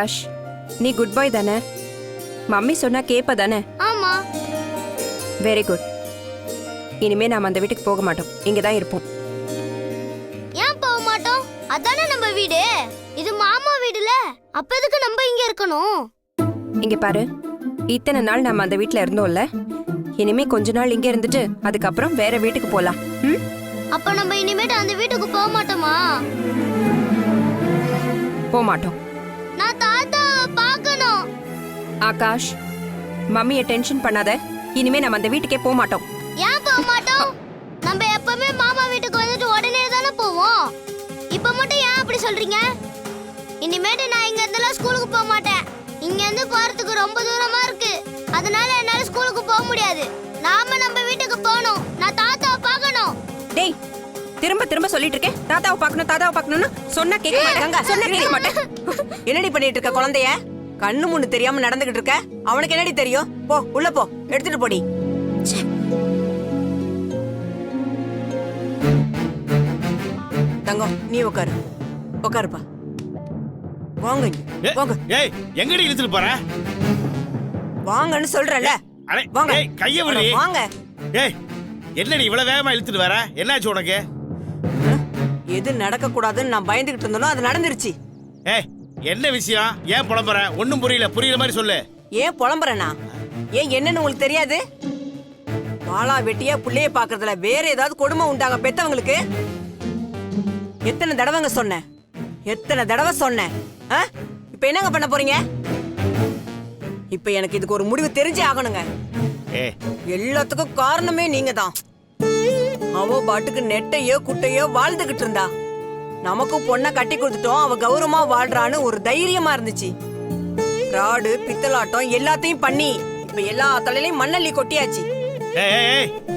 ஆகாஷ் நீ குட் பாய் தானே? மம்மி சொன்னா கேப்ப தானே? ஆமா. வெரி குட் இனிமே நாம அந்த வீட்டுக்கு போக மாட்டோம். இங்க தான் இருப்போம். ஏன் போக மாட்டோம்? அதானே நம்ம வீடு. இது மாமா வீடுல. அப்ப எதுக்கு நம்ம இங்க இருக்கணும்? இங்க பாரு. இத்தனை நாள் நாம அந்த வீட்ல இருந்தோம்ல. இனிமே கொஞ்ச நாள் இங்க இருந்துட்டு அதுக்கப்புறம் வேற வீட்டுக்கு போலாம். ம்? அப்ப நம்ம இனிமேட்டு அந்த வீட்டுக்கு போக மாட்டோமா? போக மாட்டோம் ஆகாஷ் மம்மியை டென்ஷன் பண்ணாத. இனிமே நம்ம அந்த வீட்டுக்கே போக மாட்டோம். ஏன் போக மாட்டோம்? நம்ம எப்பவுமே மாமா வீட்டுக்கு வந்துட்டு உடனே தானே போவோம். இப்ப மட்டும் ஏன் அப்படி சொல்றீங்க? இனிமேட்டு நான் இங்க இருந்தெல்லாம் ஸ்கூலுக்கு போக மாட்டேன். இங்க இருந்து போறதுக்கு ரொம்ப தூரமா இருக்கு. அதனால என்னால ஸ்கூலுக்கு போக முடியாது. நாம நம்ம வீட்டுக்கு போகணும். நான் தாத்தாவை பார்க்கணும். டேய் திரும்ப திரும்ப சொல்லிட்டு இருக்கேன். தாத்தாவை பார்க்கணும் தாத்தாவை பார்க்கணும்னு சொன்னா கேட்க மாட்டேங்க சொன்னா கேட்க மாட்டேன். என்னடி பண்ணிட்டு இருக்க குழந்தைய? கண்ணு முன்னு தெரியாம நடந்துகிட்டு இருக்க? அவனுக்கு என்னடி தெரியும்? போ உள்ள போ. எடுத்துட்டு போடி. தங்கம் நீ உட்காரு உட்காருப்பா வாங்க வாங்க. ஏய் எங்கடி இழுத்துட்டு போற? வாங்கன்னு சொல்றேன்ல. அடே, வாங்க. ஏய், கைய விடு. வாங்க. ஏய் என்னடி இவ்வளவு வேகமா இழுத்துட்டு வர? என்னாச்சு உனக்கு? எது நடக்க கூடாதுன்னு நான் பயந்துகிட்டு இருந்தனோ அது நடந்துருச்சு. ஏய் என்ன விஷயம்? ஏன் புலம்புற? ஒண்ணும் புரியல. புரியுற மாதிரி சொல்லு. ஏன் புலம்புறேனா? ஏன் என்னன்னு உங்களுக்கு தெரியாது? வாளா வெட்டியா புள்ளைய பாக்குறதுல வேற ஏதாவது கொடுமை உண்டாங்க பெத்தவங்களுக்கு? எத்தனை தடவைங்க சொன்னேன்? எத்தனை தடவை சொன்னேன்? இப்ப என்னங்க பண்ண போறீங்க? இப்ப எனக்கு இதுக்கு ஒரு முடிவு தெரிஞ்சே ஆகணுங்க. எல்லாத்துக்கும் காரணமே நீங்க தான் அவ பாட்டுக்கு நெட்டையோ குட்டையோ வாழ்ந்துகிட்டு இருந்தா. நமக்கு பொண்ணை கட்டி கொடுத்துட்டோம் அவ கௌரவமா வாழ்றான்னு ஒரு தைரியமா இருந்துச்சு. ராடு பித்தலாட்டம் எல்லாத்தையும் பண்ணி இப்ப எல்லா தலையிலயும் மண்ணள்ளி கொட்டியாச்சு.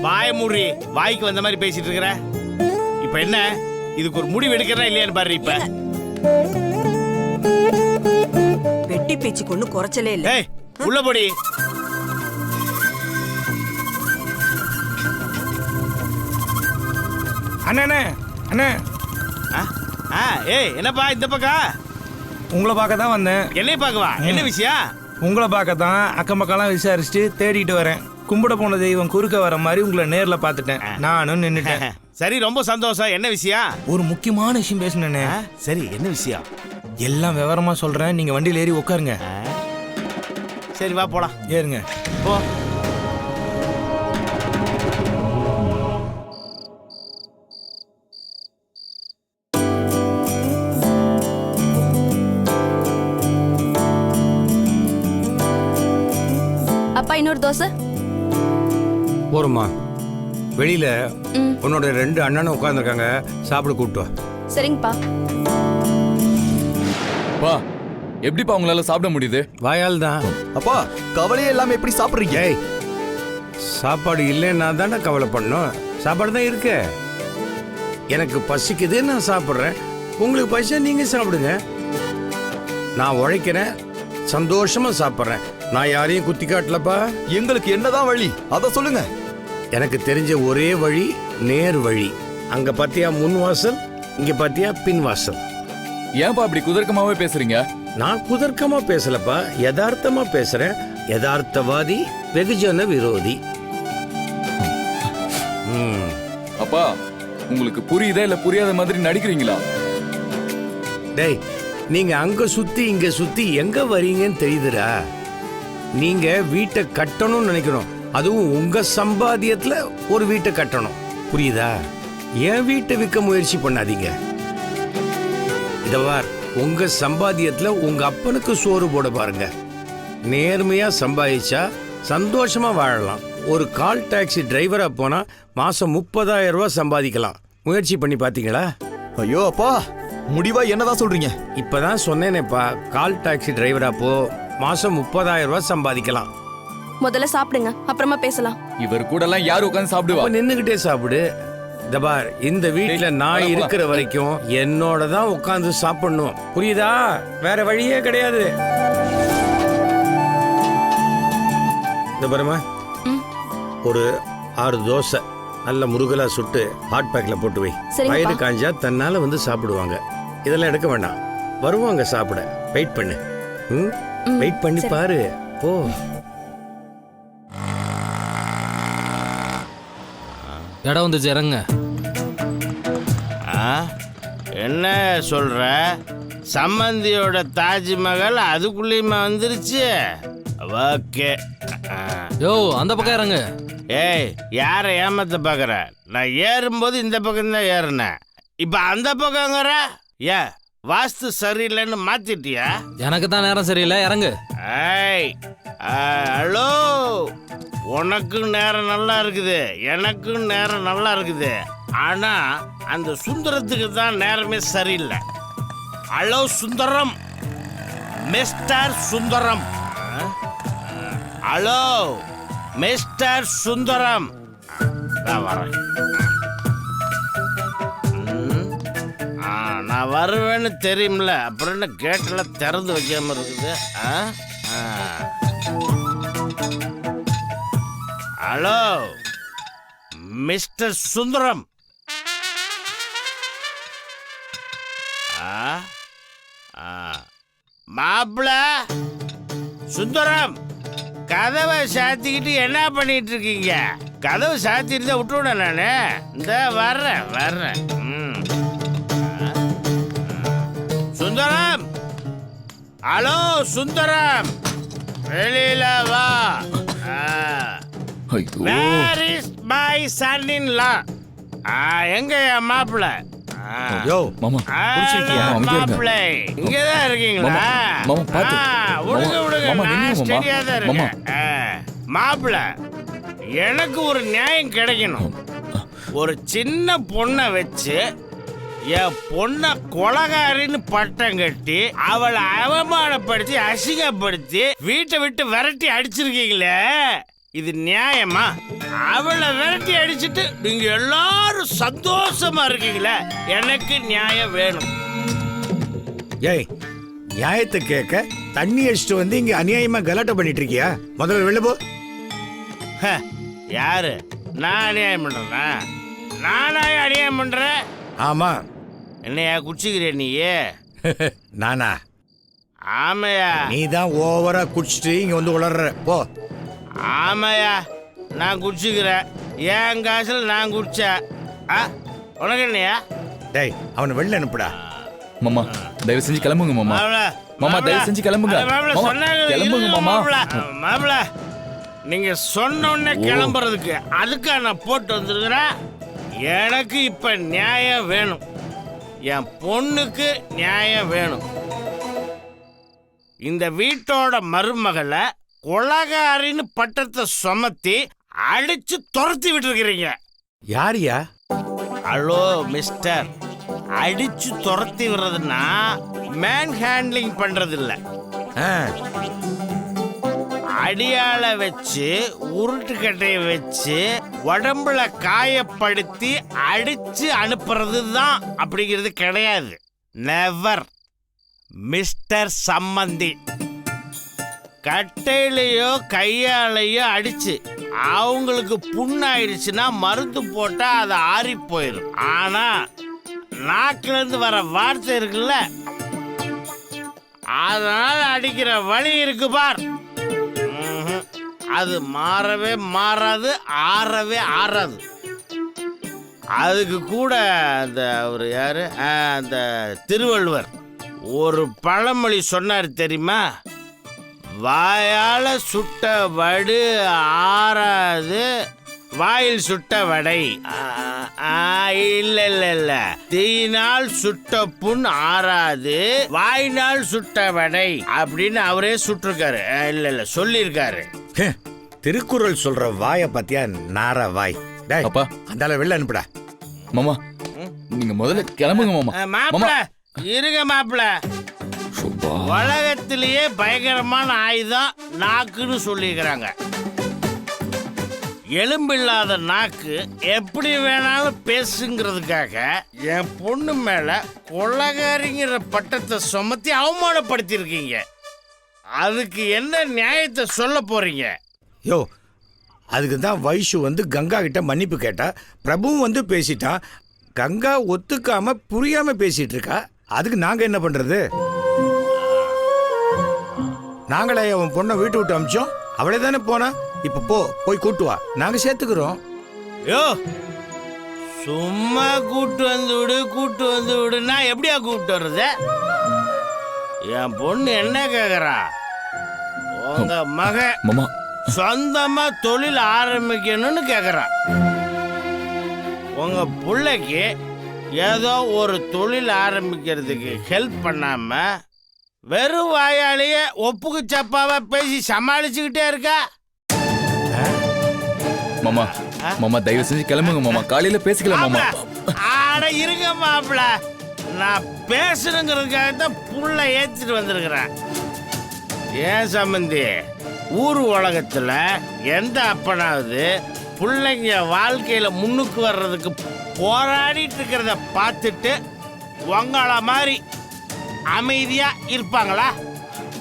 வாய மூடி வாய்க்கு வந்த மாதிரி பேசிட்டு இருக்கிற? இப்ப என்ன? இதுக்கு ஒரு முடிவு எடுக்கிறா இல்லையான்னு பாரு இப்ப. வெட்டி பேச்சுக்கு ஒண்ணும் குறைச்சலே இல்ல. ஏய் உள்ள போடி. அண்ணே அண்ணே? ஆ ஏய் என்னப்பா இந்த பக்கம்? உங்களை பார்க்க தான் வந்தேன். என்னைய பார்க்கவா? என்ன விஷயம்? உங்களை பார்க்க தான் அக்கம் பக்கம்லாம் விசாரிச்சுட்டு தேடிட்டு வரேன். கும்பிட போன தெய்வம் குறுக்க வர மாதிரி உங்களை நேர்ல பார்த்துட்டேன். நானும் நின்னுட்டேன். சரி ரொம்ப சந்தோஷம். என்ன விஷயம்? ஒரு முக்கியமான விஷயம் பேசணுண்ணே சரி என்ன விஷயம்? எல்லாம் விவரமா சொல்றேன். நீங்க வண்டியில ஏறி உட்காருங்க? சரி வா போலாம். ஏறுங்க. போ. அப்பா இன்னொரு தோசை? போருமா வெளியில ம். உன்னோட ரெண்டு அண்ணனும் உட்காந்துருக்காங்க சாப்பிட கூப்பிட்டு வா. சரிங்கப்பா. பா எப்படிப்பா உங்களால சாப்பிட முடியுது? வாயால் தான். அப்பா கவலையே இல்லாம எப்படி சாப்பிடுறீங்க? ஏய் சாப்பாடு இல்லைன்னா தானே கவலை பண்ணும் சாப்பாடு தான் இருக்கு. எனக்கு பசிக்குது நான் சாப்பிட்றேன். உங்களுக்கு பசிச்சா நீங்க சாப்பிடுங்க. நான் உழைக்கிறேன் சந்தோஷமா சாப்பிட்றேன். நான் யாரையும் குத்தி காட்டலப்பா. எங்களுக்கு என்னதான் வழி? அத சொல்லுங்க. எனக்கு தெரிஞ்ச ஒரே வழி நேர் வழி. அங்க பாத்தியா முன் வாசல் இங்க பாத்தியா பின் வாசல். ஏன்பா அப்படி குதர்க்கமாவே பேசுறீங்க? நான் குதர்க்கமா பேசலப்பா யதார்த்தமா பேசுறேன். யதார்த்தவாதி வெகுஜன விரோதி. அப்பா உங்களுக்கு புரியுதா இல்ல புரியாத மாதிரி நடிக்கிறீங்களா? டேய் நீங்க அங்க சுத்தி இங்க சுத்தி எங்க வரீங்கன்னு தெரியுதுடா. நீங்க வீட்டை கட்டணும்னு நினைக்கணும். அதுவும் உங்க சம்பாத்தியத்துல ஒரு வீட்டை கட்டணும். புரியுதா? என் வீட்டை விற்க முயற்சி பண்ணாதீங்க. இதவார் உங்க சம்பாத்தியத்துல உங்க அப்பனுக்கு சோறு போட பாருங்க. நேர்மையா சம்பாதிச்சா சந்தோஷமா வாழலாம். ஒரு கால் டாக்ஸி டிரைவரா போனா மாசம் முப்பதாயிரம் ரூபாய் சம்பாதிக்கலாம். முயற்சி பண்ணி பாத்தீங்களா? ஐயோ அப்பா முடிவா என்னதான் சொல்றீங்க? இப்பதான் சொன்னேனேப்பா கால் டாக்ஸி டிரைவரா போ. மாசம் முப்பதாயிரம் ரூபாய் சம்பாதிக்கலாம். முதல்ல சாப்பிடுங்க அப்புறமா பேசலாம். இவர் கூட எல்லாம் யார் உட்கார்ந்து சாப்பிடுவா? அப்ப நின்னுகிட்டே சாப்பிடு. இந்த பார் இந்த வீட்ல நான் இருக்கிற. வரைக்கும் என்னோட தான் உட்காந்து சாப்பிடணும். புரியுதா? வேற வழியே கிடையாது. இந்த பாருமா ம். ஒரு ஆறு தோசை நல்ல முருகலா சுட்டு ஹாட் பேக்ல போட்டு வை. சரிங்கப்பா. வயிறு காஞ்சா தன்னால வந்து சாப்பிடுவாங்க. இதெல்லாம் எடுக்க வேண்டாம் வருவாங்க சாப்பிட. வெயிட் பண்ணு. ம்? வெயிட் பண்ணி பாரு. போ. இடம் வந்துச்சு இறங்க ஆ? என்ன சொல்ற? சம்மந்தியோட தாஜ்மஹால் அதுக்குள்ளேயுமா வந்துருச்சு? ஓகே. யோ அந்த பக்கம் இறங்கு. ஏய் யாரை ஏமாத்த பார்க்குற நான் ஏறும்போது இந்த பக்கம் தான் ஏறினேன். இப்போ அந்த பக்கங்கிற ஏ வாஸ்து சரியில்லைன்னு மாத்திட்டியா? எனக்கு தான் நேரம் சரியில்லை இறங்கு. ஏய் ஹலோ? உனக்கும் நேரம் நல்லா இருக்குது எனக்கும் நேரம் நல்லா இருக்குது. ஆனா அந்த சுந்தரத்துக்கு தான் நேரமே சரியில்லை. Hello Sundaram. Mister Sundaram? Hello mister Sundaram. நான் வரேன் நான் வருவேன்னு தெரியும்ல. அப்புறம் என்ன கேட்டில் திறந்து வைக்காம இருக்குது? ஆ? ஹலோ மிஸ்டர் சுந்தரம் ஆ? ஆ. மாப்பிள? சுந்தரம் கதவை சாத்திக்கிட்டு என்ன பண்ணிட்டு இருக்கீங்க? கதவை சாத்திட்டு தான் விட்டுவிட நானு? இந்த வர்றேன் வர்றேன். சுந்தரம்? ஹலோ சுந்தரம். வெளியில வா. Where is my son in law எங்க என் மாப்பிள்ள? யோ மாமா குடிச்சிருக்கியா? இருக்கீங்களா? மாமா, பாத்து. விடுங்க விடுங்க நான். ஸ்டெடியா தான். இருக்கேன். மாப்பிள்ள எனக்கு ஒரு நியாயம் கிடைக்கணும். ஒரு சின்ன பொண்ணை வச்சு என் பொண்ணை கொலகாரின்னு பட்டம் கட்டி அவளை அவமானப்படுத்தி அசிங்கப்படுத்தி வீட்டை விட்டு விரட்டி அடிச்சிருக்கீங்களே? இது நியாயமா? அவளை விரட்டி அடிச்சிட்டு நீங்க எல்லாரும் சந்தோஷமா இருக்கீங்களே? எனக்கு நியாயம் வேணும். ஏய் நியாயத்தை கேட்க தண்ணி அடிச்சுட்டு வந்து இங்க அநியாயமா கலாட்டம் பண்ணிட்டு இருக்கியா முதல்ல வெளில போ. ஹ, யாரு? நான் அநியாயம் பண்றேனா? நானா அநியாயம் பண்றேன்? ஆமா. என்னையா குச்சிக்கிறிய நீயே? நானா? ஆமையா. நீ தான் ஓவரா குடிச்சிட்டு இங்க வந்து உளர்ற. போ. ஆமையா நான் குடிச்சுக்கிறேன் என் காசுல நான் குடிச்சேன் ஆ உனக்கு என்னையா? டேய் அவனை வெளில அனுப்புடா. மாமா தயவு செஞ்சு கிளம்புங்க மாமா. மாமா. தயவு செஞ்சு கிளம்புங்க. கிளம்புங்க, மாமா. மாப்பிள, நீங்க சொன்ன உடனே கிளம்புறதுக்கு அதுக்கா நான் போட்டு வந்திருக்கிறேன். எனக்கு இப்ப நியாயம் வேணும். என் பொண்ணுக்கு நியாயம் வேணும். இந்த வீட்டோட மருமகளை கொலகாரின்னு பட்டத்தை சுமத்தி அடிச்சு துரத்தி விட்டுருக்கிறீங்க. யாரியா? Hello mister. அடிச்சு துரத்தி விடுறதுன்னா மேன் ஹேண்ட்லிங் பண்றது இல்ல அடியாள வச்சு உருட்டுக்கட்டையை வச்சு உடம்புல காயப்படுத்தி அடிச்சு அனுப்புறது தான் அப்படிங்கிறது கிடையாது. நெவர் மிஸ்டர் சம்மந்தி. கட்டையிலையோ கையாலையோ அடிச்சு அவங்களுக்கு புண்ணாயிடுச்சுன்னா மருந்து போட்டா அது ஆறி போயிடும் ஆனா நாக்குல இருந்து வர வார்த்தை இருக்குல்ல? அதனால அடிக்கிற வழி இருக்கு பார். அது மாறவே மாறாது ஆறவே ஆறாது. அதுக்கு கூட அந்த அவர் யாரு? அந்த திருவள்ளுவர் ஒரு பழமொழி சொன்னார் தெரியுமா? வாயால சுட்ட வடு ஆறாது வாயில் சுட்ட வடை. இல்ல இல்ல இல்ல தீயினால் சுட்ட புண் ஆறாது வாயினால் சுட்ட வடை அப்படின்னு அவரே சுட்டிருக்காரு. இல்ல இல்ல சொல்லியிருக்காரு. திருக்குறள் சொல்ற வாய பாத்தியா? நார வாய். டேய் அப்பா. அந்தால வெளில அனுப்புடா. மாமா நீங்க முதல்ல கிளம்புங்க மாமா. மாப்பிள இருங்க மாப்பிள. உலகத்திலேயே பயங்கரமான ஆயுதம் நாக்குன்னு சொல்லியிருக்கிறாங்க. எலும்பில்லாத நாக்கு எப்படி வேணாலும் பேசுங்கிறதுக்காக என் பொண்ணு மேல கொள்ளகாரிங்கிற பட்டத்தை சுமத்தி அவமானப்படுத்தியிருக்கீங்க. அதுக்கு என்ன நியாயத்தை சொல்ல போறீங்க? யோ அதுக்கு தான் வைஷு வந்து கங்கா கிட்ட மன்னிப்பு கேட்டா பிரபுவும் வந்து பேசிட்டான் கங்கா ஒத்துக்காம புரியாம பேசிட்டு இருக்கா அதுக்கு நாங்க என்ன பண்றது? நாங்களே அவன் பொண்ணை வீட்டு விட்டு அமிச்சோம். அவளே தானே போனா இப்ப போ போய் கூட்டு வா. நாங்க சேர்த்துக்கிறோம். யோ சும்மா கூட்டு வந்து விடு கூட்டு வந்து விடுனா எப்படியா கூப்பிட்டு வர்றது? என் பொண்ணு என்ன கேக்குறா? உங்க மக மாமா. சொந்தமா தொழில் ஆரம்பிக்கணும்னு கேக்குறா. உங்க பிள்ளைக்கு ஏதோ ஒரு தொழில் ஆரம்பிக்கிறதுக்கு ஹெல்ப் பண்ணாம வெறும் வாயாலேயே ஒப்புக்கு சப்பாவா பேசி சமாளிச்சுக்கிட்டே இருக்கா? மாமா மாமா தயவு செஞ்சு கிளம்புங்க மாமா. காலையில பேசிக்கலாம் மாமா. ஆட இருங்க மாப்பிள. நான் பேசணுங்கிறதுக்காக தான் புள்ள ஏத்திட்டு வந்திருக்கிறேன். ஏன் சம்பந்தி? ஊர் உலகத்துல எந்த அப்பனாவது பிள்ளைங்க வாழ்க்கையில முன்னுக்கு வர்றதுக்கு போராடிட்டு இருக்கிறத பார்த்துட்டு உங்கள மாதிரி அமைதியா இருப்பாங்களா?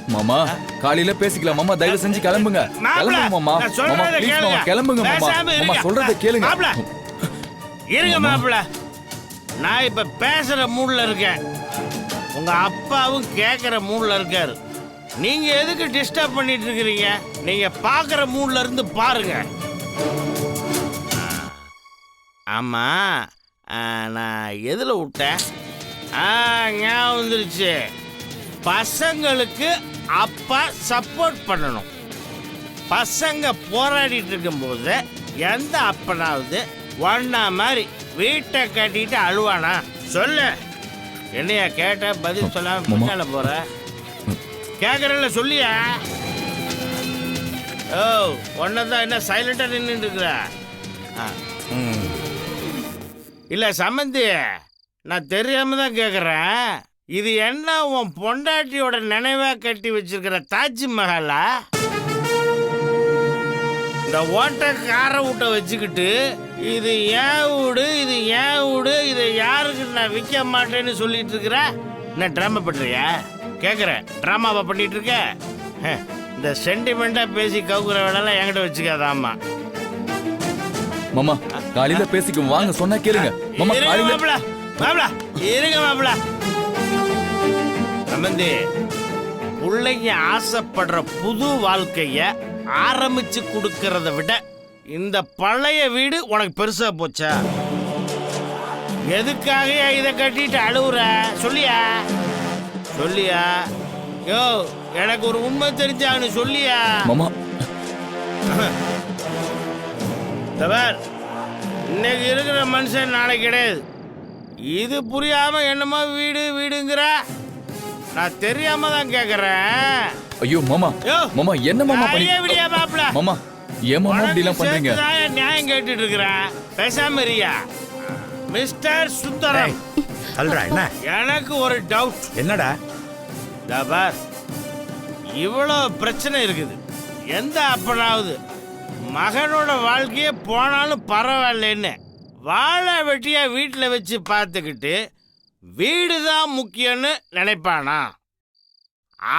மாமா காலையில பேசிக்கலாம் மாமா. தயவு செஞ்சு கிளம்புங்க. கிளம்புங்க மாமா. மாமா ப்ளீஸ். மாமா கிளம்புங்க மாமா. மாமா. சொல்றத கேளுங்க. இருங்க மாப்பிள. நான் இப்ப பேசுற மூட்ல இருக்கேன். உங்க அப்பாவும் கேக்குற மூட்ல இருக்காரு. நீங்க எதுக்கு டிஸ்டர்ப் பண்ணிட்டு இருக்கிறீங்க? நீங்க பாக்குற மூட்ல இருந்து பாருங்க. ஆமா. நான் எதுல விட்டேன்? ஆ ஞாபகம் வந்துருச்சு. பசங்களுக்கு அப்பா சப்போர்ட் பண்ணணும். பசங்க போராடிட்டு இருக்கும்போது எந்த அப்பனாவது ஒன்னா மாதிரி வீட்டை கட்டிட்டு அழுவானா? சொல்லு. என்னையா கேட்ட பதில் சொல்லாம மாமா. பின்னால போற? கேக்குறல சொல்லியா? ஓ ஒன்னதான் என்ன சைலண்டா நின்றுட்டு இருக்கிற. இல்ல சம்மந்தி நான் தெரியாம தான் கேக்குறேன். இது என்ன உன் பொண்டாட்டியோட நினைவா கட்டி வச்சிருக்கிற தாஜ்மஹாலா இந்த ஓட்ட காரை விட்ட வச்சுக்கிட்டு இது ஏன் வீடு இது ஏன் வீடு இதை யாருக்கு நான் விற்க மாட்டேன்னு சொல்லிட்டு இருக்கிற? என்ன ட்ராமா பண்றியா? கேட்குறேன் ட்ராமாவா பண்ணிட்டு இருக்க? இந்த சென்டிமெண்டா பேசி கவுக்குற வேலைலாம் என்கிட்ட வச்சுக்காதாம்மா. மாமா காலையில பேசிக்கும் வாங்க சொன்னா கேளுங்க. மாமா காலையில மாப்பிள இருங்க மாப்பிள. சம்பந்தி பிள்ளைங்க ஆசைப்படுற புது வாழ்க்கைய ஆரம்பிச்சு கொடுக்கறத விட இந்த பழைய வீடு உனக்கு பெருசா போச்சா? எதுக்காக இதை கட்டிட்டு அழுவுற? சொல்லியா? சொல்லியா? யோ எனக்கு ஒரு உண்மை தெரிஞ்சாகனு சொல்லியா? மாமா. இன்னைக்கு இருக்கிற மனுஷன் நாளைக்கு கிடையாது. இது புரியாம என்னமோ வீடு வீடுங்கிற? நான் தெரியாம தான் கேக்குறேன். ஐயோ மாமா. மாமா என்ன மாமா பண்ணி விடியா மாப்ள. மாமா ஏன் மாமா இப்படி எல்லாம் பண்றீங்க? சேர்த்துதான் நியாயம் கேட்டுட்டு இருக்கிறேன் பேசாம இருயா மிஸ்டர் சுந்தரம். சொல்றா என்ன? எனக்கு ஒரு டவுட் என்னடா? தபார் இவ்வளோ பிரச்சனை இருக்குது. எந்த அப்பனாவது மகனோட வாழ்க்கையே போனாலும் பரவாயில்லைன்னு. வாழை வெட்டியா வீட்டில் வச்சு பார்த்துக்கிட்டு வீடு தான் முக்கியம்னு நினைப்பானா?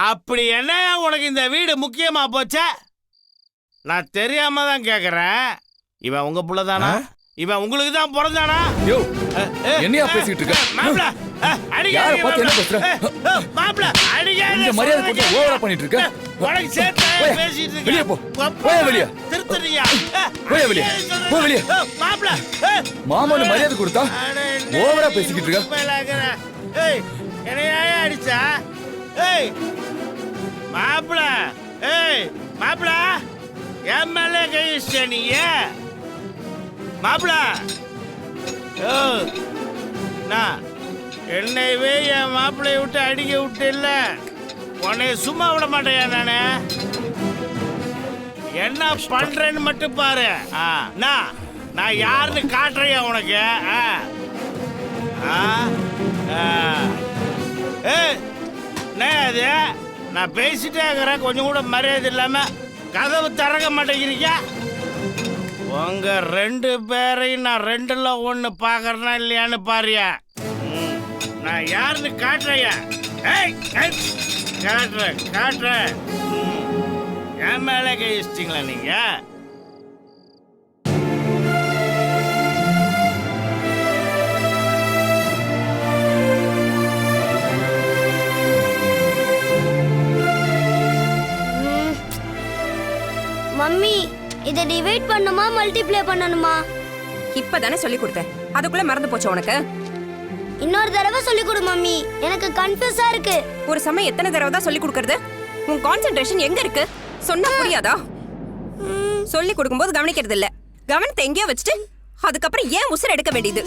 அப்படி என்ன உனக்கு இந்த வீடு முக்கியமா போச்சே? நான் தெரியாம தான் கேட்குறேன் இவன் உங்க புள்ள தானா இவன் உங்களுக்கு தான் பிறந்தானா என்னையா பேசிட்டு இருக்க? மாப்ள, யாரை பார்த்து என்ன மாப்ள. பேசுற? மாப்ள, அடிக்காதீங்க, இந்த மரியாதை கொடுத்து. ஓவரா பண்ணிட்டு இருக்க? உனக்கு சேர்த்து பேசிட்டு இருக்க. வெளியே போ. போயா வெளியே. திருத்துறியா? போயா வெளியே. போ வெளியே. மாப்ள, அஹ். மாமான்னு மரியாதை கொடுத்தா ஓவரா பேசிக்கிட்டு இருக்க? ஏய், என்னை யாரையா அடிச்சா ஏய் மாப்பிள ஏய் மாப்பிள என் மேல கை ஓ நான் என்னையவே என் மாப்பிளைய விட்டு அடிக்க விட்டு இல்ல உன்னை சும்மா விட மாட்டேன் நானு? என்ன பண்றேன்னு மட்டும் பாரு. ஆ, நான் நான் யாருன்னு காட்டுறையா உனக்கு? ஆ ஆ ஆ. ஏய் என்ன அது நான் பேசிட்டே இருக்கிறேன் கொஞ்சம் கூட மரியாதை இல்லாம. கதவு திறக்க மாட்டேங்கிறீங்க உங்க ரெண்டு பேரையும் நான் ரெண்டுல ஒன்று பாக்குறேனா இல்லையான்னு பாரியா. நான் யாருன்னு காட்டுறையா? காட்டுறேன் காட்டுற என் மேலே கை வச்சிட்டிங்களா நீங்கள் மம்மி இதை டிவைட் பண்ணுமா மல்டிப்ளை பண்ணணுமா? இப்பதானே சொல்லி கொடுத்தேன். அதுக்குள்ள மறந்து போச்சு உனக்கு? இன்னொரு தடவை சொல்லி கொடு மம்மி. எனக்கு கன்ஃபியூஸா இருக்கு. ஒரு சமயம் எத்தனை தடவை தான் சொல்லி கொடுக்கறது? உன் கான்சென்ட்ரேஷன் எங்க இருக்கு? சொன்னா புரியாதா? சொல்லி கொடுக்கும்போது கவனிக்கிறது இல்ல கவனத்தை எங்கேயோ வச்சுட்டு அதுக்கப்புறம் ஏன் உசுர் எடுக்க வேண்டியது?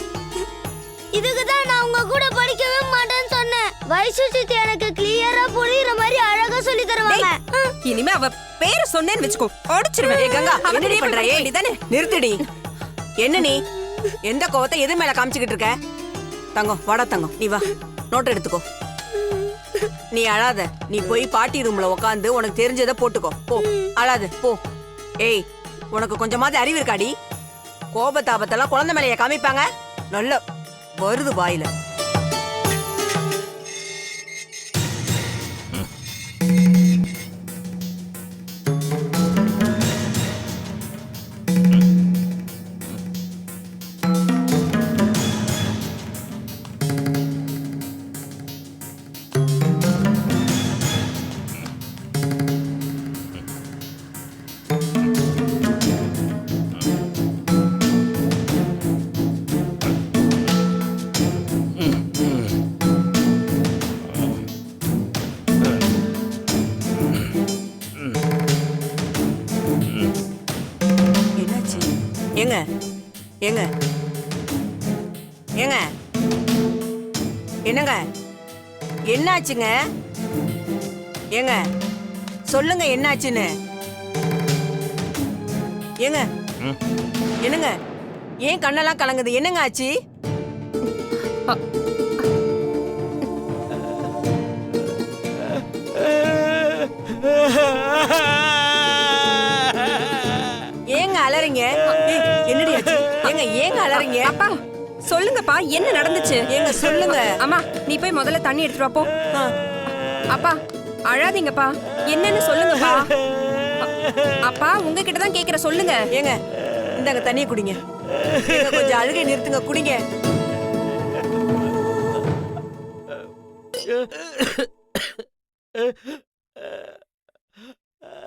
இதுக்கு தான் நான் உங்க கூட படிக்கவே மாட்டேன்னு சொன்னேன். வயசு சித்தி எனக்கு கிளியரா புரியுற மாதிரி அழகா சொல்லி தருவாங்க. இனிமே அவ பேரை சொன்னேன்னு வச்சுக்கோ. உடைச்சிருவேன் ஏய் கங்கா அவ என்னடி நீ பண்ற? வேண்டியதானே நிறுத்துடி. என்ன நீ? எந்த கோவத்தை எது மேல காமிச்சுக்கிட்டு இருக்க? தங்கம் வாடா தங்கம் நீ வா. நோட் எடுத்துக்கோ. நீ அழாத. நீ போய் பாட்டி ரூம்ல உக்காந்து உனக்கு தெரிஞ்சதை போட்டுக்கோ. போ. அழாத. போ. ஏய் உனக்கு கொஞ்சமாவது அறிவு இருக்காடி. கோபத்தாபத்தெல்லாம் குழந்தை மேலைய காமிப்பாங்க. நல்ல வருது வாயில. என்னாச்சுங்க? ஏங்க சொல்லுங்க என்னாச்சுன்னு. ஏங்க என்னங்க ஏன் கண்ணெல்லாம் கலங்குது? என்னங்க ஆச்சு? ஏங்க அலறீங்க? என்னடி ஆச்சு? ஏங்க ஏங்க அலறீங்க? அப்பா சொல்லுங்கப்பா என்ன நடந்துச்சு? ஏங்க சொல்லுங்க. அம்மா நீ போய் முதல்ல தண்ணி எடுத்துட்டு வா போ. ஆ. அப்பா அழாதீங்கப்பா. என்னன்னு சொல்லுங்கப்பா. அப்பா உங்ககிட்ட தான் கேக்குற சொல்லுங்க. ஏங்க இந்தாங்க தண்ணியை குடிங்க. கொஞ்சம் அழுகை நிறுத்துங்க குடிங்க.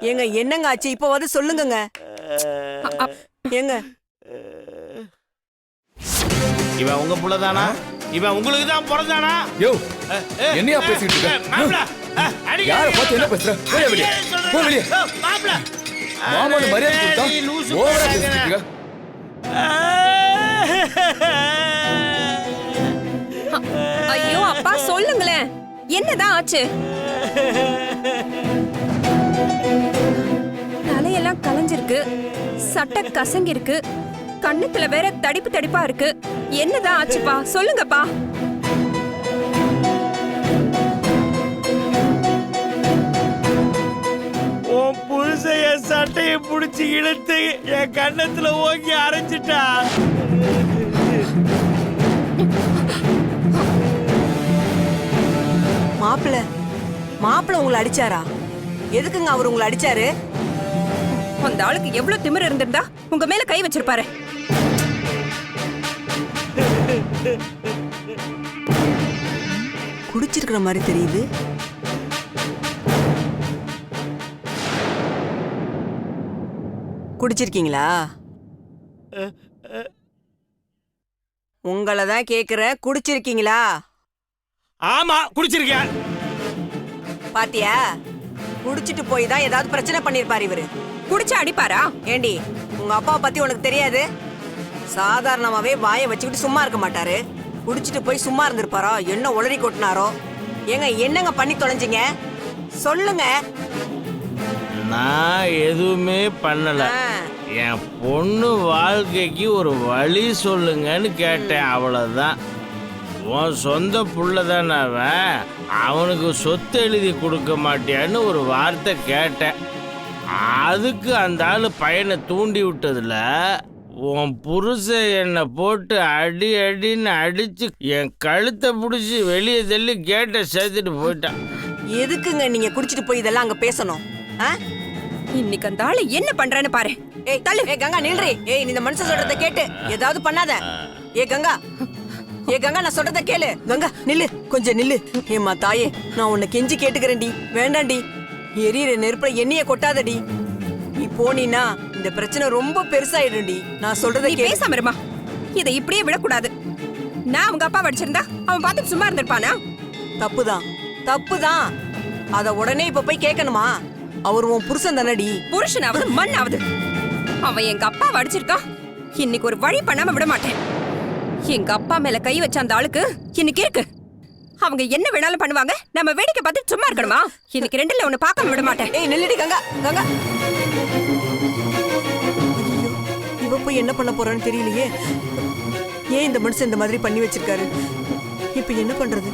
ஏங்க என்னங்க ஆச்சு? இப்போ வந்து சொல்லுங்கங்க ஏங்க. இவன் உங்க புள்ளதானா? இவன் உங்களுக்கு தான் பிறந்தானா? யோ என்னையா பேசிட்டு இருக்க? யாரை பார்த்து என்ன பேசுற? போயா வெளியே. மாமான்னு மரியாதை கொடுத்தா ஓவரா. பேசிட்டு இருக்க? ஐயோ அப்பா சொல்லுங்களேன். என்னதான் ஆச்சு? தலையெல்லாம் கலைஞ்சிருக்கு சட்டை கசங்கிருக்கு கண்ணத்துல வேற தடிப்பு தடிப்பா இருக்கு. என்னதான் ஆச்சுப்பா? சொல்லுங்கப்பா. உன் புருஷன் என் சட்டையை புடிச்சு இழுத்து என் கண்ணத்துல ஓங்கி அரைச்சிட்டா. மாப்பிள மாப்பிள உங்களை அடிச்சாரா? எதுக்குங்க அவர் உங்களை அடிச்சாரு? அந்த ஆளுக்கு எவ்வளவு திமிரு இருந்திருந்தா உங்க மேல கை வச்சிருப்பாரு. குடிச்சிருக்கிற மாதிரி தெரியுது. குடிச்சிருக்கீங்களா? உங்களை தான் கேக்குறேன் குடிச்சிருக்கீங்களா? ஆமா குடிச்சிருக்கேன். பாத்தியா? குடிச்சிட்டு போய் தான் ஏதாவது பிரச்சனை பண்ணிருப்பாரு இவரு. குடிச்சா அடிப்பாரா? ஏண்டி உங்க அப்பாவை பத்தி உனக்கு தெரியாது? சாதாரணமாவே வாயை வச்சுக்கிட்டு சும்மா இருக்க மாட்டாரு. குடிச்சிட்டு போய் சும்மா இருந்திருப்பாரோ? என்ன உளறி கொட்டினாரோ? ஏங்க என்னங்க பண்ணி தொலைஞ்சீங்க? சொல்லுங்க. நான் எதுவுமே பண்ணல. என் பொண்ணு வாழ்க்கைக்கு ஒரு வழி சொல்லுங்கன்னு கேட்டேன் அவ்வளவுதான். உன் சொந்த புள்ள தானே அவன்? அவனுக்கு சொத்து எழுதி கொடுக்க மாட்டியான்னு ஒரு வார்த்தை கேட்டேன். அதுக்கு அந்த ஆள் பையனை தூண்டி விட்டதுல உன் புருஷன் என்னை போட்டு அடி அடின்னு அடிச்சு என் கழுத்தை பிடிச்சி வெளியே தள்ளி கேட்டை சேர்த்துட்டு போயிட்டான். எதுக்குங்க நீங்க குடிச்சிட்டு போய் இதெல்லாம் அங்க பேசணும்? ஆ? இன்னைக்கு அந்த ஆளு என்ன பண்றேன்னு பாரு. ஏய் தள்ளு. ஏய் கங்கா நில்றி. ஏய் நீ இந்த மனுஷன் சொல்றத கேட்டு ஏதாவது பண்ணாத. ஏ கங்கா. ஏ கங்கா நான் சொல்றத கேளு. கங்கா நில்லு. கொஞ்சம் நில்லு. ஏம்மா தாயே நான் உன்னை கெஞ்சி கேட்டுக்கிறேன்டி. வேண்டாண்டி எரியற நெருப்புல எண்ணெய கொட்டாதடி. போனீன்னா இந்த பிரச்சனை ரொம்ப பெருசாயிடும்டி. நான் சொல்றதை நீ பேசாம இருமா. இதை இப்படியே விடக்கூடாது. நான் அவங்க அப்பா வடிச்சிருந்தா அவன் பார்த்து சும்மா இருந்திருப்பானா? தப்புதான். தப்புதான். அத உடனே இப்ப போய் கேட்கணுமா? அவர் உன் புருஷன் தானடி. புருஷனாவது மண்ணாவது. அவன் எங்க அப்பா வடிச்சிருக்கான் இன்னைக்கு ஒரு வழி பண்ணாம விட மாட்டேன். எங்க அப்பா மேல கை வச்ச அந்த ஆளுக்கு இன்னைக்கு இருக்கு. அவங்க என்ன வேணாலும் பண்ணுவாங்க நம்ம வேடிக்கை பார்த்து சும்மா இருக்கணுமா? இன்னைக்கு ரெண்டுல ஒண்ணு பார்க்காம விட மாட்டேன். ஏய் நில்லுடி கங்கா கங்கா. இவ என்ன பண்ண போறான்னு தெரியலையே. ஏன் இந்த மனுஷன் இந்த மாதிரி பண்ணி வச்சிருக்காரு? இப்ப என்ன பண்றது?